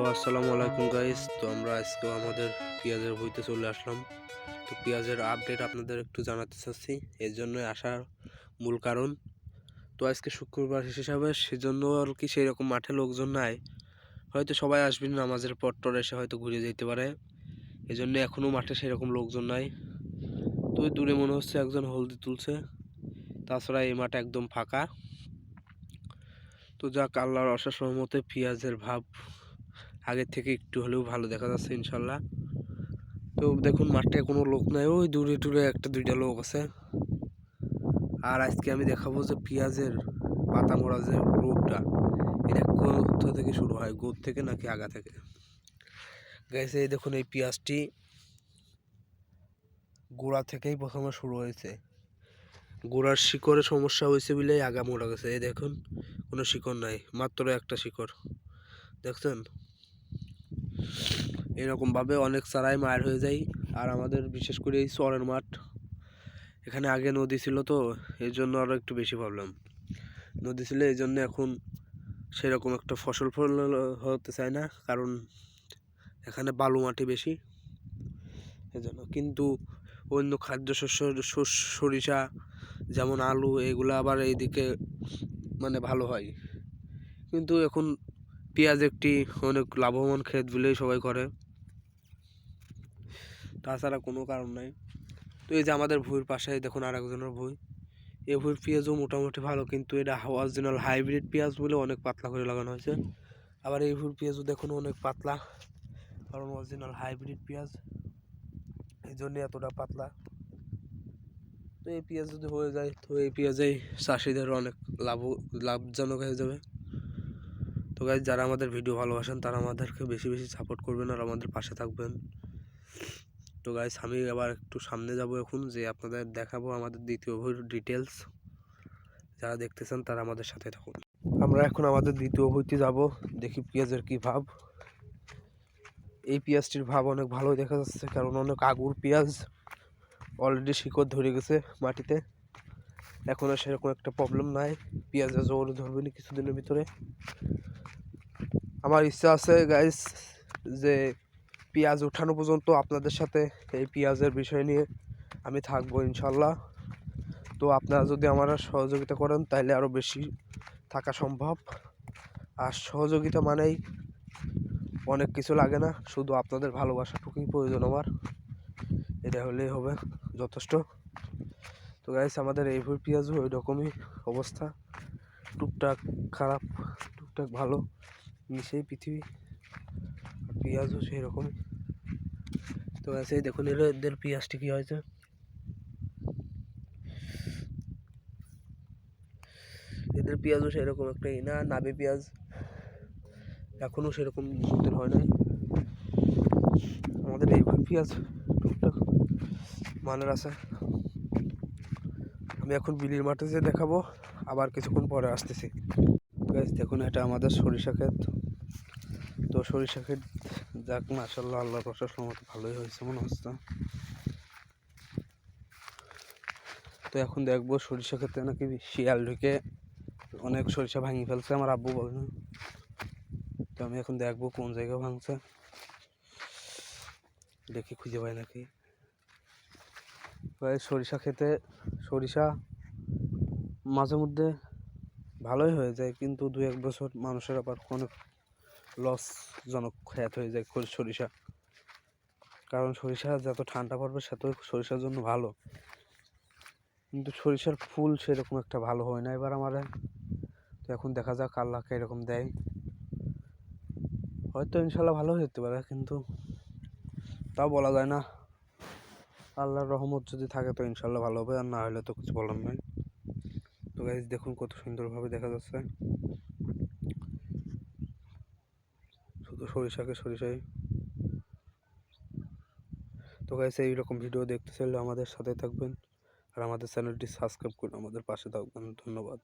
Hello, আসসালামু আলাইকুম guys তো আমরা আজকে আমাদের পেঁয়াজের বইতে চলে আসলাম। তো পেঁয়াজের আপডেট আপনাদের একটু জানাতে চাচ্ছি। এর জন্য আসার মূল কারণ। তো আজকে শুক্রবার হিসাবে সেজন্য আর কি সেই রকম মাঠে লোকজন নাই। হয়তো সবাই আসবেন নামাজের পর টর এসে হয়তো ঘুরে যেতে পারে। এই জন্য এখনও মাঠে সেরকম লোকজন নাই। তো দূরে মনে হচ্ছে একজন হলদি তুলছে। তাছাড়া এই মাঠ একদম ফাঁকা। তো যাক, আল্লাহর অশেষ রহমতে পেঁয়াজের ভাব আগের থেকে একটু হলেও ভালো দেখা যাচ্ছে, ইনশাল্লাহ। তো দেখুন, মাঠে কোনো লোক নাই, ওই দূরে দূরে একটা দুইটা লোক আছে। আর আজকে আমি দেখাবো যে পেঁয়াজের পাতা মোড়া যে রোগটা এটা কোথা থেকে শুরু হয়, গোদ থেকে নাকি আগা থেকে? গেছে এই দেখুন, এই পেঁয়াজটি গোড়া থেকেই প্রথমে শুরু হয়েছে। গোড়ার শিকড়ে সমস্যা হয়েছে বলেই আগা মোড়া গেছে। এই দেখুন, কোনো শিকড় নাই, মাত্র একটা শিকড়। দেখছেন? এরকমভাবে অনেক চারাই মায়ের হয়ে যায়। আর আমাদের বিশেষ করে এই চরের মাঠ, এখানে আগে নদী ছিল তো এই জন্য আরও একটু বেশি প্রবলেম নদী ছিল, এই জন্য এখন সেরকম একটা ফসল ফল হতে চায় না, কারণ এখানে বালু মাটি বেশি। এজন্য কিন্তু অন্য খাদ্যশস্য সরিষা, যেমন আলু, এগুলো আবার এইদিকে মানে ভালো হয়। কিন্তু এখন পেঁয়াজ একটি অনেক লাভবান ক্ষেত বলেই সবাই করে। তাছাড়া কোনো কারণ নাই। তো এই যে আমাদের ভুঁইয়ের পাশে দেখুন আর একজনের ভুঁই। এই ভুঁইয়ের পেঁয়াজও মোটামুটি ভালো, কিন্তু এটা অরিজিনাল হাইব্রিড পেঁয়াজ বলে অনেক পাতলা করে লাগানো হয়েছে। আবার এই ভুঁইয়ের পেঁয়াজও দেখুন অনেক পাতলা, কারণ অরিজিনাল হাইব্রিড পেঁয়াজ। এই জন্য এতটা পাতলা। তো এই পেঁয়াজ যদি হয়ে যায়, তো এই পেঁয়াজেই চাষিদের অনেক লাভ, লাভজনক হয়ে যাবে। তো গাইজ যারা আমাদের ভিডিও ভালোবাসেন, তারা আমাদেরকে বেশি বেশি সাপোর্ট করবেন আর আমাদের পাশে থাকবেন। তো গাইজ আমি আবার একটু সামনে যাব এখন, যে আপনাদের দেখাবো আমাদের দ্বিতীয় বইয়ের ডিটেলস যারা দেখতেছেন, তারা আমাদের সাথে থাকুন। আমরা এখন আমাদের দ্বিতীয় বইতে যাব, দেখি পেঁয়াজের কি ভাব। এই পেঁয়াজটির ভাব অনেক ভালোই দেখা যাচ্ছে, কারণ অনেক আগুর পেঁয়াজ। অলরেডি শিকড় ধরে গেছে মাটিতে। এখন আর সেরকম একটা প্রবলেম নাই। পেঁয়াজের জোর ধরবে না কিছুদিনের ভিতরে। আমার ইচ্ছা আছে গাইস যে পেঁয়াজ উঠানো পর্যন্ত আপনাদের সাথে এই পেঁয়াজের বিষয় নিয়ে আমি থাকব ইনশাল্লাহ তো আপনারা যদি আমার সহযোগিতা করেন তাহলে আরও বেশি থাকা সম্ভব। আর সহযোগিতা মানেই অনেক কিছু লাগে না, শুধু আপনাদের ভালোবাসাটুকুই প্রয়োজন আমার। এটা হলেই হবে যথেষ্ট। তো গাইস আমাদের এই পেঁয়াজও ওই রকমই অবস্থা। টুকটাক খারাপ, টুকটাক ভালো, মিশেই পৃথিবী। পেঁয়াজও সেই রকমই তো গাছ এই দেখুন এদের পেঁয়াজটি কী হয়েছে। এদের পেঁয়াজও সেরকম একটা না, নাবি পেঁয়াজ এখনও সেরকম সুন্দর হয় নাই। আমাদের এই পেঁয়াজ টুকটাক। মানের আছে আমি এখন বিলির মাঠে যে দেখাবো, আবার কিছুক্ষণ পরে আসতেছি। দেখুন, এটা আমাদের সরিষা ক্ষেত। তো সরিষা ক্ষেত যাক মাসাল্লাহ আল্লাহ প্রশাসন মতো ভালোই হয়েছে, মনে হচ্ছে। তো এখন দেখব সরিষা ক্ষেতে নাকি শিয়াল ঢুকে অনেক সরিষা ভাঙি ফেলছে, আমার আব্বু বলে তো আমি এখন দেখব কোন জায়গায় ভাঙছে। দেখি খুঁজে পাই নাকি। সরিষা খেতে, সরিষা মাঝে মধ্যে ভালোই হয়ে যায়, কিন্তু দু এক বছর মানুষের আবার অনেক লসজনক খ্যাত হয়ে যায় সরিষা। কারণ সরিষা যত ঠান্ডা পড়বে সেত সরিষার জন্য ভালো। কিন্তু সরিষার ফুল সেরকম একটা ভালো হয় না। এবার আমার তো এখন দেখা যাক আল্লাহকে এরকম দেয়। হয়তো ইনশাল্লাহ ভালো হতে পারে, কিন্তু তাও বলা যায় না। আল্লাহর রহমত যদি থাকে তো ইনশাল্লাহ ভালো হবে, আর না হলে তো কিছু বলার নাই। তো গাইজ দেখুন কত সুন্দরভাবে দেখা যাচ্ছে। শুধু সরিষাকে সরিষাই। তো গাইজ এইরকম ভিডিও দেখতে চাইলে আমাদের সাথে থাকবেন, আর আমাদের চ্যানেলটি সাবস্ক্রাইব করুন আমাদের পাশে থাকবেন। ধন্যবাদ।